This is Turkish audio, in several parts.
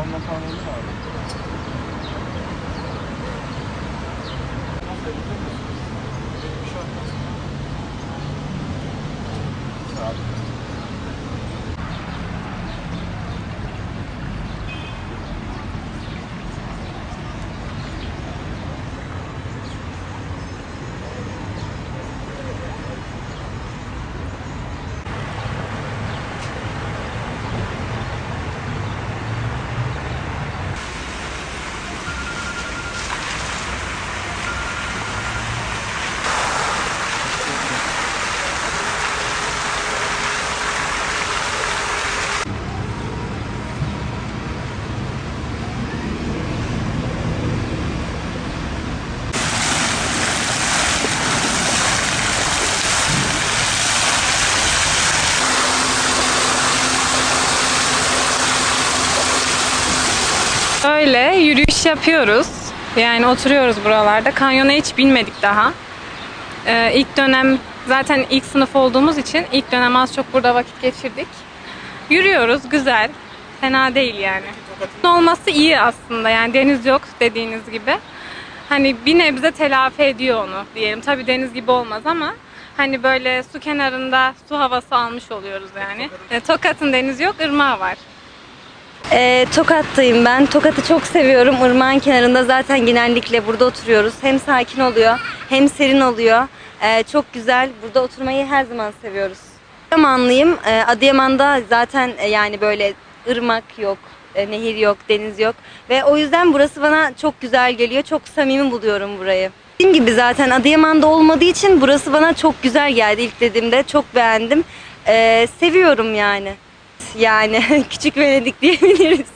alma kanunu var. Öyle yürüyüş yapıyoruz. Yani oturuyoruz buralarda. Kanyona hiç binmedik daha. Ee, ilk dönem zaten ilk sınıf olduğumuz için ilk dönem az çok burada vakit geçirdik. Yürüyoruz güzel. Fena değil yani. Olması iyi aslında yani deniz yok dediğiniz gibi. Hani bir nebze telafi ediyor onu diyelim. Tabii deniz gibi olmaz ama hani böyle su kenarında su havası almış oluyoruz yani. E, Tokat'ın denizi yok, ırmağı var. Ee, Tokat'tayım ben. Tokat'ı çok seviyorum. Irmağın kenarında zaten genellikle burada oturuyoruz. Hem sakin oluyor hem serin oluyor. Ee, çok güzel. Burada oturmayı her zaman seviyoruz. Adıyamanlıyım. Ee, Adıyaman'da zaten e, yani böyle ırmak yok, e, nehir yok, deniz yok. Ve o yüzden burası bana çok güzel geliyor. Çok samimi buluyorum burayı. Dediğim gibi zaten Adıyaman'da olmadığı için burası bana çok güzel geldi ilk dediğimde. Çok beğendim. Ee, seviyorum yani. Yani küçük Venedik diyebiliriz.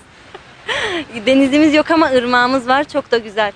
Denizimiz yok ama ırmağımız var. Çok da güzel.